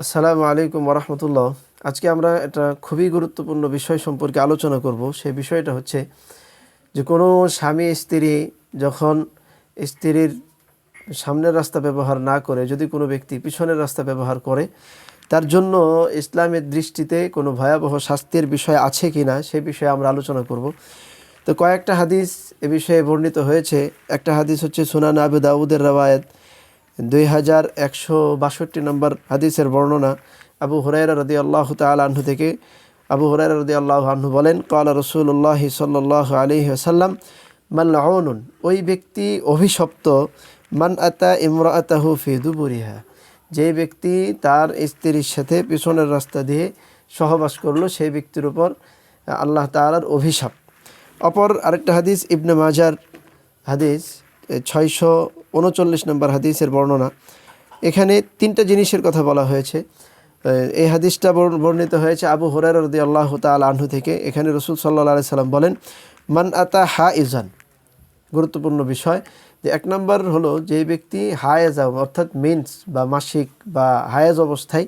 আসসালামু আলাইকুম রহমতুল্লাহ আজকে আমরা একটা খুবই গুরুত্বপূর্ণ বিষয় সম্পর্কে আলোচনা করব। সেই বিষয়টা হচ্ছে যে কোনো স্বামী স্ত্রী যখন স্ত্রীর সামনের রাস্তা ব্যবহার না করে, যদি কোনো ব্যক্তি পিছনের রাস্তা ব্যবহার করে, তার জন্য ইসলামের দৃষ্টিতে কোনো ভয়াবহ শাস্তির বিষয় আছে কি না সে বিষয়ে আমরা আলোচনা করব। তো কয়েকটা হাদিস এ বিষয়ে বর্ণিত হয়েছে। একটা হাদিস হচ্ছে সুনান আবু দাউদের রবায়ত দুই হাজার একশো বাষট্টি নম্বর হাদিসের বর্ণনা আবু হুরাইরা রদি আল্লাহ তাল আহ্ন থেকে। আবু হুরাইরা রদি আল্লাহ আহ্ন বলেন কালা রসুল্লাহ সাল্লাহ আলী আসাল্লাম মাল্লাউনুন ওই ব্যক্তি অভিশপ্ত, মান আতা ইমরাতাহু ফি দুবুরিহা যে ব্যক্তি তার স্ত্রীর সাথে পিছনের রাস্তা দিয়ে সহবাস করল, সেই ব্যক্তির উপর আল্লাহ তালার অভিশাপ। অপর আরেকটা হাদিস, ইবনে মাজার হাদিস, ছয়শো উনচল্লিশ নম্বর হাদিসের বর্ণনা। এখানে তিনটা জিনিসের কথা বলা হয়েছে। এই হাদিসটা বর্ণ- বর্ণিত হয়েছে আবু হরার রদি আল্লাহ তাল আনহু থেকে। এখানে রসুল সাল্লাহ আলি সাল্লাম বলেন, মান আতা হা ইজান গুরুত্বপূর্ণ বিষয় যে এক নম্বর হলো যে ব্যক্তি হায়েজ অর্থাৎ মেন্স বা মাসিক বা হায়েজ অবস্থায়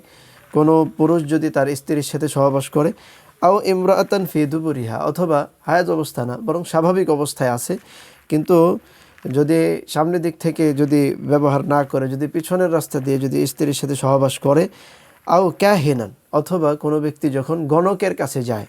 কোনো পুরুষ যদি তার স্ত্রীর সাথে সহবাস করে, আও ইমরাতান ফি দুবুরিহা, অথবা হায়াজ অবস্থা না, বরং স্বাভাবিক অবস্থায় আছে। কিন্তু যদি সামনের দিক থেকে যদি ব্যবহার না করে, যদি পিছনের রাস্তা দিয়ে যদি স্ত্রীর সাথে সহবাস করে, আও ক্যাহেনান, অথবা কোনো ব্যক্তি যখন গণকের কাছে যায়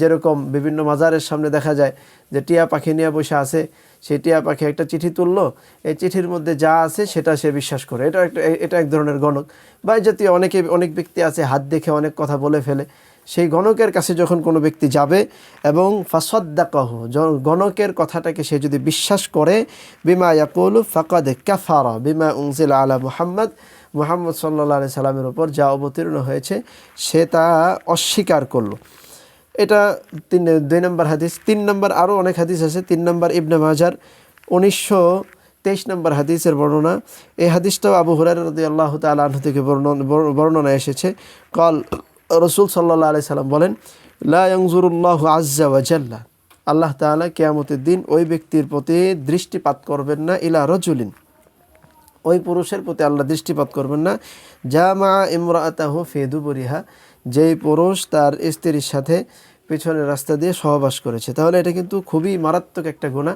যেরকম বিভিন্ন মাজারের সামনে দেখা যায় যে টিয়া পাখি নিয়ে বসে আছে সেই টিয়া পাখি একটা চিঠি তুললো, এই চিঠির মধ্যে যা আছে সেটা সে বিশ্বাস করে। এটা একটা, এটা এক ধরনের গণক। বা জাতীয় অনেকে, অনেক ব্যক্তি আছে, হাত দেখে অনেক কথা বলে ফেলে। সেই গণকের কাছে যখন কোনো ব্যক্তি যাবে এবং ফাসদ্দাকহ গণকের কথাটাকে সে যদি বিশ্বাস করে, বিমা ইয়াকুল ফাকাদ কাফারা, বিমা উংজিল আলা মুহাম্মদ মুহাম্মদ সাল্লা সাল্লামের ওপর যা অবতীর্ণ হয়েছে, সে তা অস্বীকার করল। এটা তিন, দুই নম্বর হাদিস। তিন নম্বর আরও অনেক হাদিস আছে। তিন নম্বর ইবনে মাজার, উনিশশো তেইশ নম্বর হাদিসের বর্ণনা। এই হাদিসটাও আবু হুরার রদি আল্লাহ তালাহ থেকে বর্ণনা বর্ণনা এসেছে। কল রসুল সাল্লাহ আলি সাল্লাম বলেন লাংজুরুল্লাহ আজ্জা ওয়াজাল্লা আল্লাহ তাআলা কেয়ামতের দিন ওই ব্যক্তির প্রতি দৃষ্টিপাত করবেন না, ইলা রজুলিন। ওই পুরুষের প্রতি আল্লাহ দৃষ্টিপাত করবেন না। যা মা ইমরাতাহ ফেদুবরিহা যেই পুরুষ তার স্ত্রীর সাথে পিছনের রাস্তা দিয়ে সহবাস করেছে। তাহলে এটা কিন্তু খুবই মারাত্মক একটা গুণা